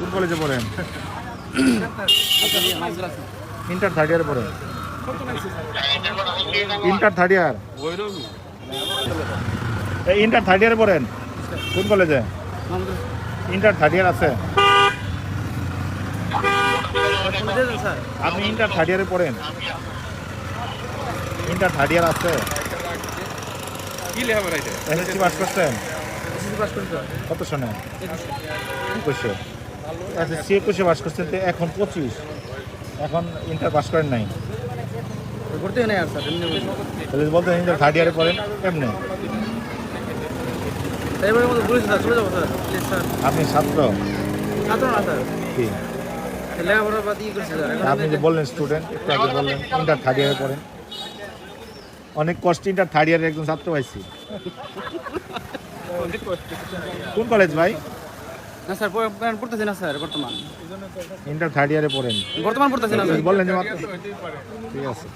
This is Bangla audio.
কোন কলেজে পড়েন? ইন্টার থার্ড ইয়ারে পড়েন। Inter third year inter third ইয়ারে পড়েন? কোন কলেজে ইন্টার থার্ড ইয়ার আছে। আপনি ইন্টার থার্ড ইয়ারে পড়েন। ইন্টার থার্ড ইয়ার আছে। কি এটা এসএসসি পাস করছেন? কত সনে? একুশে। এসএসসি একুশে পাস করছেন তো এখন পঁচিশ। এখন ইন্টার পাস করেন নাই। তাহলে বলতে ইন্টার থার্ড ইয়ারে পড়েন কেমনে আপনি ছাত্র? আপনি যে বললেন স্টুডেন্ট একটু বললেন, ইন্টার থার্ড ইয়ারে পড়েন। অনেক কষ্ট ইন্টার থার্ড ইয়ারের একজন ছাত্র পাইছি। কোন কলেজ ভাই? না স্যার পড়তেছি না স্যার বর্তমান। ইন্টার থার্ড ইয়ারে পড়েন। বর্তমান পড়তেছি না স্যার। বললেন যে মাত্র ঠিক আছে।